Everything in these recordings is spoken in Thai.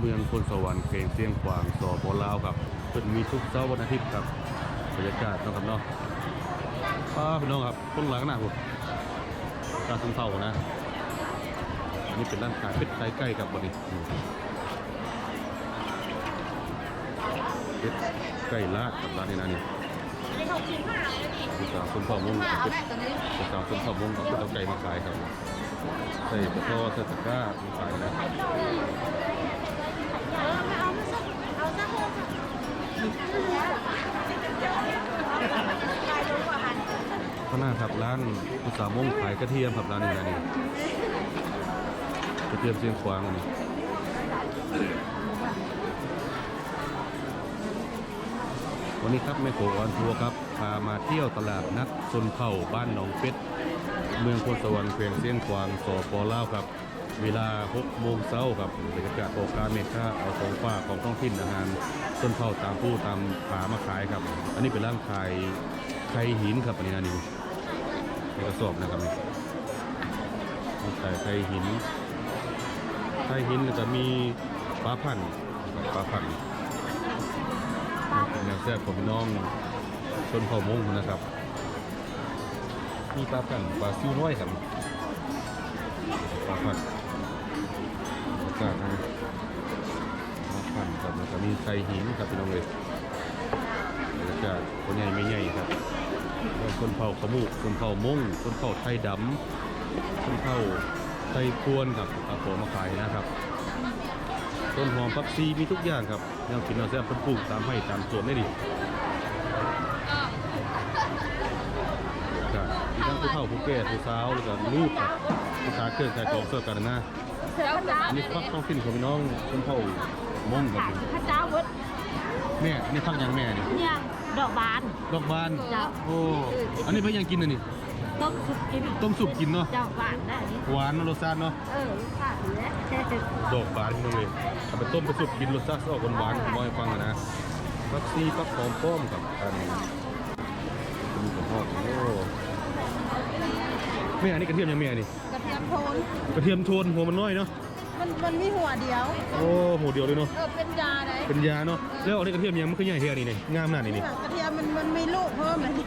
เมืองพลสวรรค์เพลงเสียงขวางสปลาวครับเพิ่นมีทุกเสาวันอาทิตย์ครับบรรยากาศนะครับเนาะป้าพี่น้องครับต้นหลังหน้าผมการสุ่มเท่านะอันนี้เป็นร้านขายเป็ดไก่ไก่ครับวันนี้เป็ดไก่ลาดกับร้านนี้นะนี่นี่หกสาเลยนี่มีสาวส้มข้าวมุ้งเอาเป็ดสาวส้มข้าวมุ้งกับเป็ดเอาไก่มาขายครับใส่กระเพาะใส่ตะกร้ามาขายนะ เออไม่เอาไม่สักเอาสักเถอะ ข้างหน้าครับร้านกุสามงขายกระเทียมครับร้านนี้นะนี่กระเทียมเชียงควางอันนี้วันนี้ครับแม่โขออนทัวร์ครับพามาเที่ยวตลาดนัดชนเผ่าบ้านหนองเป็ดเมืองพลสวรรค์แขวงเสียงควางสปลาวครับ เวลา6โมงเช้าครับบรรยากาศโอกาเมฆาเอาของฝากของท้องถิ่นอาหารชนเผ่าตามผู้ตามผามาขายครับ อันนี้เป็นร้านขายไข่หินครับอันนี้นะนี่ในกระสอบนะครับนี่มีขายไข่หินไข่หินจะมีปลาพันธุ์ปลาพันธุ์เป็นแนวแซ่บของน้องชนเผ่ามงนะครับมีปลาพันธุ์ปลาซิวน้อยครับปลาพัน ไข่หินครับพี่น้องเลยบรรยากาศคนใหญ่ไม่ใหญ่ครับ คนเผ่าขมูกคนเผ่ามงคนเผ่าไทยดำคนเผ่าไทยพวนครับเอาของมาขายนะครับ ต้นหอมพักซีมีทุกอย่างครับแนวกินเราแซ่บเพิ่นปลูกตามให้ตามสวนได้ดิครับมีทั้งผู้เฒ่าผู้แก่ผู้สาวแล้วก็ลูกครับผู้ค้าเครื่องขายของเสื้อกันนะ เสือจ้าอันนี้พักท้องถิ่นของพี่น้องชนเผ่ามงครับพระเจ้าวุฒแม่อันนี้พักหยังแม่นี่เนี่ยดอกบาน ดอกบานเจ้าโอ้ อันนี้เพิ่นยังกินอันนี้ต้มสุกกินต้มสุกกินเนาะเจ้าหวานได้นี่หวานเนอะรสชาติเนาะ เออลูกค้าเหลือดอกบานพี่น้องเลยเอาไปต้มไปสุกกินรสชาติออกหวานๆผมบอกให้ฟังอะนะพักซีพักหอมป้อมครับอันนี้มีกระเพาะโอ้แม่อันนี้กระเทียมยังแม่นี่กระเทียมโทน กระเทียมโทนหัวมันน้อยเนาะ มันมันมีหัวเดียว โอ้โหเดียวเลยเนาะ เออเป็นยาไหนเป็นยาเนาะ แล้วอันนี้กระเทียมยังมันก็ใหญ่เฮียนี่นี่งามขนาดนี้นี่ กระเทียมมันมันมีลูกเพิ่มเลยนี่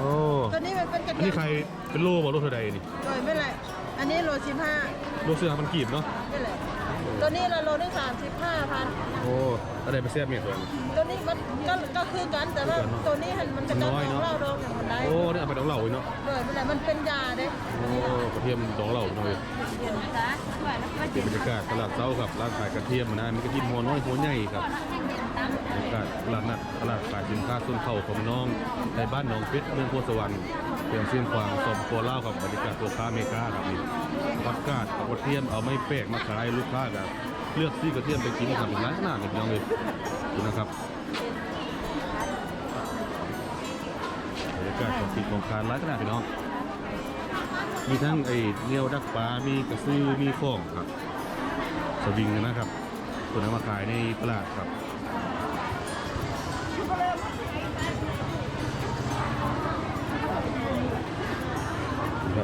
โอ้ ตัวนี้มันเป็นกระอันเทียนี้มใครเป็นโลบ่โลเท่าใดนี่ โดยไม่ไรอันนี้โลสิบห้าโลเสื้อพันกีบเนาะ ไม่ไร ตัวนี้เราโลได้สามสิบห้าพันโอ้อะไรไปแซ่บเมียตัวนี้ตัวนี้มันก็ก็คือกันแต่ว่าคือกันเนอะตัวนี้หันมันจะมันดน้ออยงเนอะ เหล้าดองอย่างมันได้โอ้นี่เอาไปดองเหล่าไว้เนาะโดยไม่ไรมันเป็นยาเด้โอ้กระเทียมดองเหล่าเลยเดี๋ยวนะจ๊ะไหวแล้วก็เป็นบรรยากาศตลาดเช้าครับร้านขายกระเทียมนะมีกระเทียมหัวน้อยหัวใหญ่ครับบรรยากาศตลาดนัดตลาดขายสินค้าส่วนเข่าของน้องในบ้านหนองเป็ดเมืองโพธิ์สวรรค์ เพียงเชียงควางสมโปรเล่ากับบรรยากาศตัวค้าเมกาครับนี่ประกาศเอากระเทียมเอาไม่แปลกมาขายลูกค้ากันเลือกซื้อกระเทียมไปกินครับเป็นร้านขนาดเลยพี่น้องเลยดูนะครับบรรยากาศของปีของคานร้านขนาดพี่น้องมีทั้งไอ้เนียวดักปลา มีกระซื้อมีข้องครับ สวิงนะครับคนเอามาขายในตลาดครับ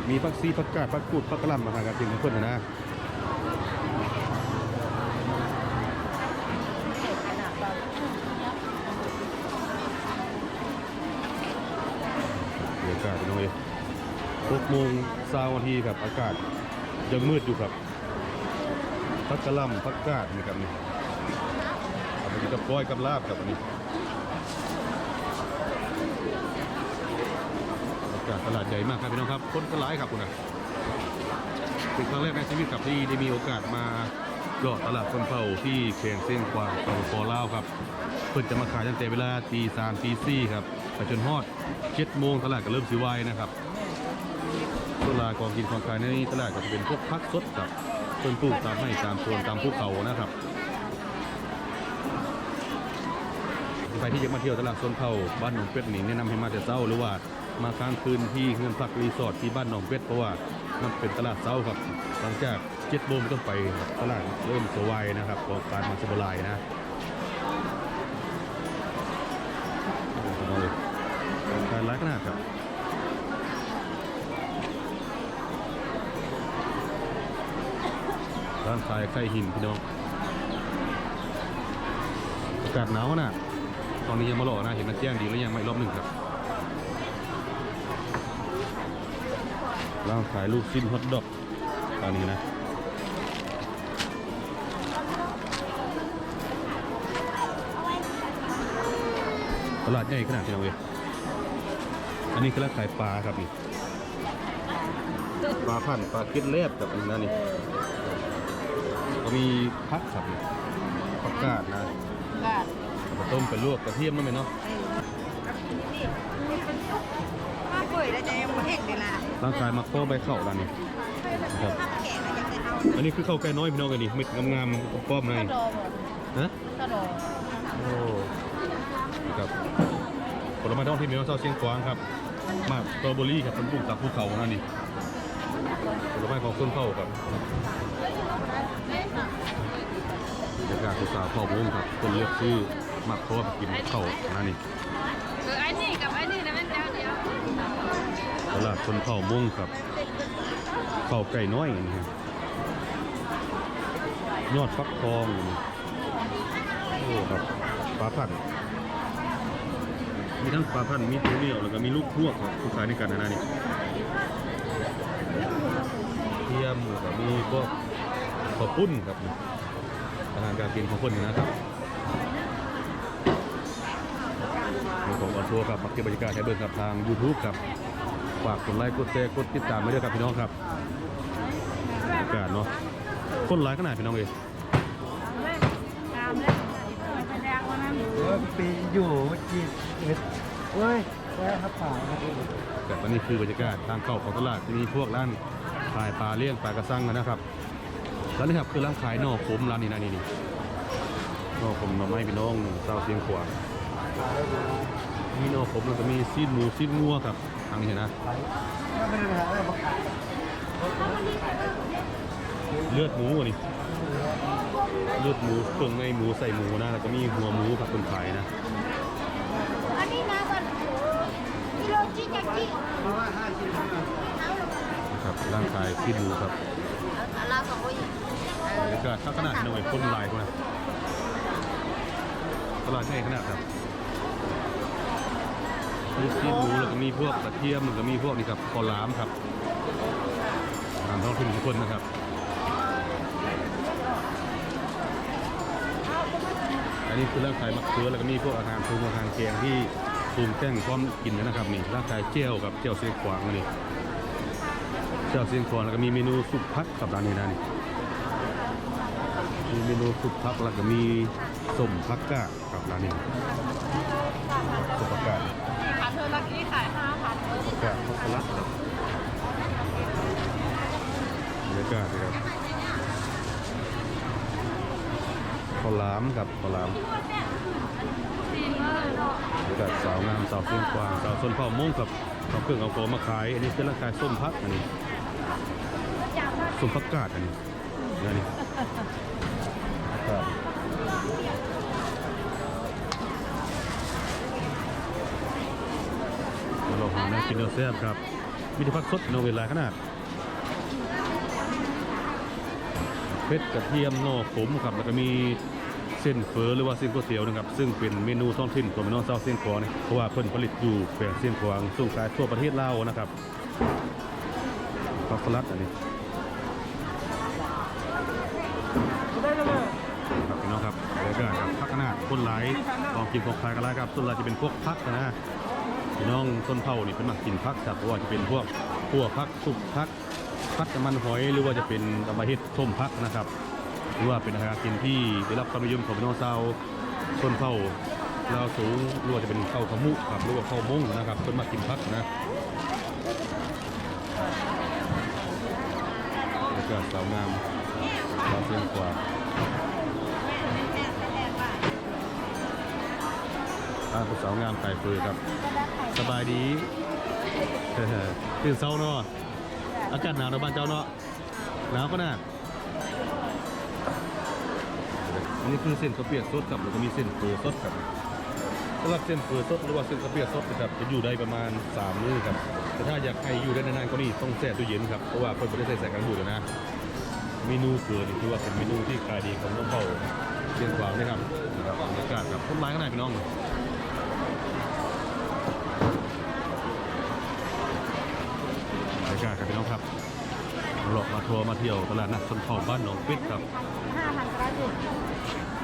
มีผักซีผักกาดผักกูดผักกะหล่ำมาขายกันจริงทุกคนนะนะบรรยากาศเป็นยังไงหกโมงเช้าวันทีครับอากาศยังมืดอยู่ครับพักกะลำพักกาดนี่ครับนี่เอาไปกินกับก้อยกับลาบครับอันนี้ ตลาดใหญ่มากครับพี่น้องครับคนก็หลายครับคุณนะเป็นครั้งแรกในชีวิตครับที่ได้มีโอกาสมาเลาะตลาดคนเผาที่เขียงเส้นกวางตองปอลาวครับ เพิ่นจะมาขายตั้งแต่เวลาตีสามตีสี่ครับไปจนฮอดเจ็ดโมงตลาดก็เริ่มสิวายนะครับตลาดของกินของขายในตลาดก็จะเป็นพวกพักสดครับต้นปลูกตามให้ตามโซนตามภูเขานะครับใครที่จะมาเที่ยวตลาดโซนเผาบ้านหนองเป็ดนี่แนะนำให้มาแต่เช้าหรือว่า มาค้างคืนที่เงินพักรีสอร์ทที่บ้านหนองเป็ดเพราะว่ามันเป็นตลาดเช้าครับ หลังจากเจ็ดโมงเป็นต้นไปตลาดเริ่มสวายนะครับของการมาสบลายนะการร้ายขนาดครับร้านขายไข่หินพี่น้องอากาศหนาวนะตอนนี้ยังมาหล่อนะเห็นมันแจ้งดีแล้วยังไม่รอบหนึ่งครับ ร้านขายลูกชิ้นฮอทดอกตอนนี้นะตลาดใหญ่ขนาดที่เราเว้ยอันนี้คือร้านขายปลาครับนี่ปลาพันธุ์ปลาเก็ดแลบกับอันนั้นนี่ก็มีพักครับนี่ผักกาดนะกาดมาต้มไปลวกกระเทียมนั่นไหมเนาะ แล้วจะยังไม่เห็นเลยล่ะร่างกายมักโป้ใบเข่าด้านนี้นะครับแก่ก็ยังได้เอาอันนี้คือข้าวไก่น้อยพี่น้องกันนี่เม็ดงามๆป้อมๆในกระดองฮะกระดองโอ้ครับผลไม้ท้องถิ่นมีน้องเศร้าเชียงกวางครับมากสตรอเบอรี่ครับเป็นปลูกตามภูเขานั่นนี่ผลไม้ของคนเข้าครับบรรยากาศสาวๆเข้ามุ้งครับคนเลือกซื้อมากเพราะว่าไปกินเข้าวนั่นนี่เออไอ้นี่กับไอ้นี่นะมันเจ้าเดียว ต ลาดคนเข้ามุ้งครับเข้าไก่น้อยนี่ครับยอดฟักทองโอ้ครับปลาพันธุ์มีทั้งปลาพันธุ์มีตัวเหนียวแล้วก็มีลูกพวกครับผู้ขายในกันนะนะนี่เทียมแล้วก็มีพวกข้าวปุ้นครับอาหารการกินของคนนี่นะครับมีของออทัวครับปักเก็บบรรยากาศให้เบิ่งครับทาง YouTube ครับ ฝากกดไลค์กดแชร์กดติดตามไว้ด้วยครับพี่น้องครับบรรยากาศเนาะคนหลายขนาดพี่น้องเอยตามเลยแสดงว่านั้นปีอยู่เมื่อกี้เอ็ดเว้ยแว่ครับป่าครับแต่ตอนนี้คือบรรยากาศทางเข้าของตลาดจะมีพวกร้านขายปลาเลี้ยงปลากระสังนะครับร้านนี้ครับคือร้านขายน่อขมร้านนี้นะนี่นี่น่อขมหน่อไม้พี่น้องเศร้าเสียงขวางมีหน่อขมแล้วก็มีซีนหมูซีนงัวครับ ทางนี้นะไม่ได้ไปหาอะเลือดหมูอันนี้เลือดหมูเครื่องในหมูใส่หมูนะแล้วก็มีหัวหมูผักคนขายนะ อันนี้นะก่อนกิโลจิจักจินะครับร่างกายซีนหมูครับเอาลาสองคนบรรยากาศข้างขนาดหน่อยคนลายคนนะตลาดใหญ่ขนาดครับ มีซีนหมูแล้วก็มีพวกกระเทียมแล้วก็มีพวกนี่ครับคอหลามครับอาหารท้องถิ่นทุกคนนะครับอันนี้คือร่างกายมักเขือแล้วก็มีพวกอาหารปรุงอาหารแกงที่ปรุงแต่งพร้อมกินนะครับนี่ร่างกายเจียวกับเจียวเสียงขวางนี่เจียวเสียงขวางแล้วก็มีเมนูสุกพักกับร้านนี้นะนี่มีเมนูสุกพักแล้วก็มีส้มพักกะกับร้านนี้ส้มพักกะ ขาเธอลักกี้ขายห้าพันพักกะพักกะลัดครับบรรยากาศนะครับข้าวหลามกับข้าวหลามบรรยากาศสาวงามสาวเชียกวางสาวส้นเผ่ามุ่งกับเอาเครื่องเอาโกมาขาย อันนี้คือร่างกายส้มพักอันนี้ส้มพักกาดอันนี้นี่นี่พักกาดมา กินเนื้อแซ่บครับ มีแต่พักสดโนเวลาขนาดเพชรกระเทียมน่ขมครับแล้วก็มีเส้นเฟอหรือว่าเส้นก๋วยเตี๋ยวนะครับ ซึ่งเป็นเมนูท้องถิ่นของพี่น้องชาวเส้นขวางนี่เพราะว่าเพิ่นผลิตอยู่แขวงเส้นขวางส่งขายทั่วประเทศลาวนะครับผักสลัดอันนี้ครับพี่น้องครับบรรยากาศครับพักขนาดคนหลายของกินของขายกันแล้วครับส่วนใหญ่จะเป็นพวกพักนะ พี่น้องต้นเผานี่เป็นมักกินพักครับเพราะว่าจะเป็นพวกขัวพักสุกพักพักน้ำมันหอยหรือว่าจะเป็นเอามาเฮ็ดส้มพักนะครับหรือว่าเป็นอาหารกินที่ได้รับความนิยมของพี่น้องชาวชนเผ่าลาวสูงหรือว่าจะเป็นข้าวขมุครับหรือว่าข้าวมงนะครับคนมากินพักนะแล้วก็สาวงามสาวเสียงกว่า อ่าผู้สาวงามไก่เฟือครับ สบายดีตื่นเช้าเนาะอากาศหนาวในบ้านเจ้าเนาะหนาวขนาดอันนี้คือเส้นกระเปียกสดครับแล้วก็มีเส้นเปือสดครับสำหรับเส้นเปือสดหรือว่าเส้นกระเปียกสดนะครับจะอยู่ได้ประมาณ3มื้อครับแต่ถ้าอยากให้อยู่ได้นานๆก็นี่ต้องแช่ตู้เย็นครับเพราะว่าเพิ่นไม่ได้ใส่ใส่กันบูดนะเมนูเกลือนี่คือว่าเป็นเมนูที่ขายดีของน้องเผ่าเชียงขวางนะครับครับบรรยากาศครับต้นไม้ข้างในพี่น้องบรรยากาศครับพี่น้องครับหลอกมา ทัวร์มาเที่ยวตลาดนัดชนเผ่าบ้านหนองเป็ดครับห้าพันก็ได้อยู่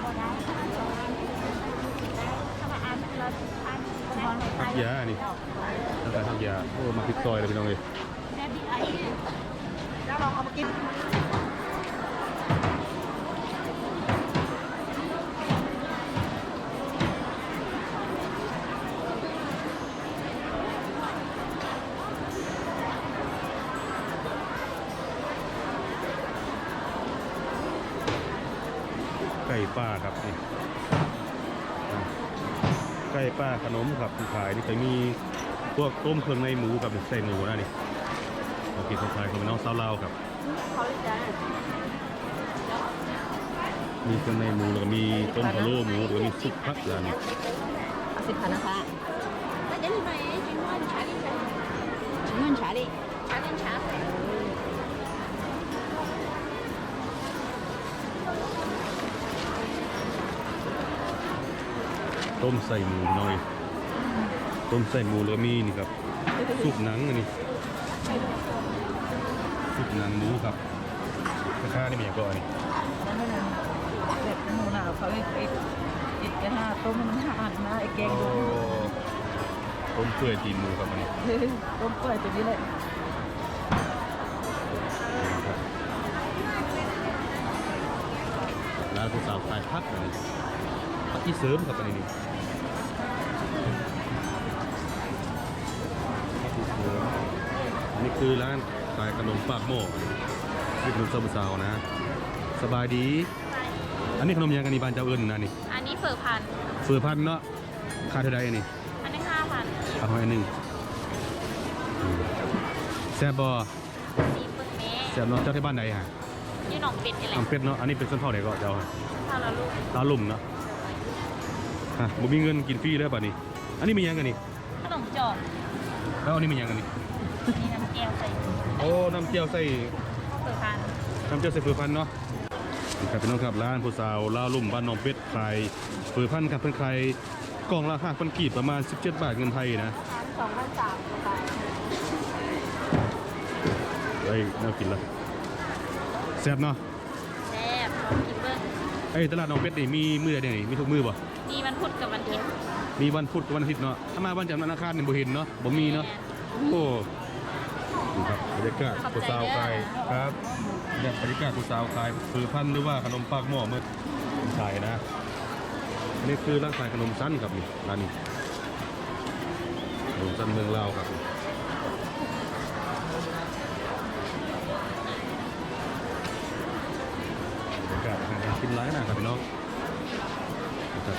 พอได้ถ้ามาอ่านเราอ่านก็ได้ทักยานี่ตลาดทักยาโอ้มาติดซอยเลยพี่น้องเลยแล้วลองเอามากิน ครับนี่ไก่ป้าขนมครับที่ขายนี่ไปมีพวกต้มเครื่องในหมูกับใส่หมูนะนี่โอเคคนขายก็เป็นน้องสาวเลาครับมีเครื่องในหมูแล้วก็มีต้มพะโล้หมูหรือมีซุปพักล้วนนี้สิบพันนะคะไม่ได้ไหมจิ้มวันชาลีจิ้มวันชาลีชาลีชา ต้มใส่หมูหน่อย ต้มใส่หมูแล้วก็มีนี่ครับซุปหนังอันนี้ซุปหนังหมูครับราคานี่มีอย่างก่อนนี่นั่นนั่นเด็กหมูหนาวเขาเรียกไอ้ไอ้กระทะต้มมันห่านนะไอ้แกงโอ้ดูต้มเปื่อยตีนหมูครับอันนี้ต้มเปื่อยตัวนี้เลยร้านผู้สาวขายพักอันนี้พักที่เสริมครับอันนี้นี่พักที่เสริม อันนี้คือร้านขายขนมปากหม้อที่ขนมซาบุสาวนะ สบายดี อันนี้ขนมยังกันนี่บานเจ้าเอิญนะนี่อันนี้เฝอพันเฟือพันเนาะค่าเท่าใดอันนี้อันนี้ห้าพันเอาให้หนึ่งอืมแซ่บบ่สีปึกเมแซ่บเนาะเจ้าที่บ้านใดฮะยี่หนองเป็ดนี่แหละทำเป็ดเนาะอันนี้เป็นส้นเท่าไหนก็เจ้าฮะเท่าละลูกตาลุ่มเนาะ ฮะบ่มีเงินกินฟรีได้ป่ะนี่ อันนี้มีหยังกันนี่ขนมจอกแล้วอันนี้มีหยังกันนี่ มีน้ำแก้วใส่โอ้ น้ำเจียวใส่เฝอพันน้ำเจียวใส่เฟือพันเนาะนี่ครับพี่น้องครับร้านผู้สาวลาวลุ่มบ้านหนองเป็ดขายเฟือพันครับเพิ่นขายกล่องละ5,000กีบประมาณ 17 บาทเงินไทยนะพันสองพันสามไปเฮ้ยน่ากินละแซ่บเนาะแซ่บกินเบิ้งเอ้ยตลาดหนองเป็ดนี่มีมื้อใดเนี่ยนี่มีทุกมื้อบ่ มีวันพุธกับวันอาทิตย์มีวันพุธกับวันอาทิตย์เนาะถ้ามาวันจันทร์วันอังคารนี่บ่เห็นเนาะบ่มีเนาะโอ้นี่ครับบรรยากาศผู้สาวขายครับเนี่ยบรรยากาศผู้สาวขายฟือพันหรือว่าขนมปากหม้อเมื่อขายนะอันนี้คือร้านขายขนมสั้นครับนี่ร้านนี้ขนมสั้นเมืองลาวครับบรรยากาศกินร้านนะครับพี่น้องนะครับ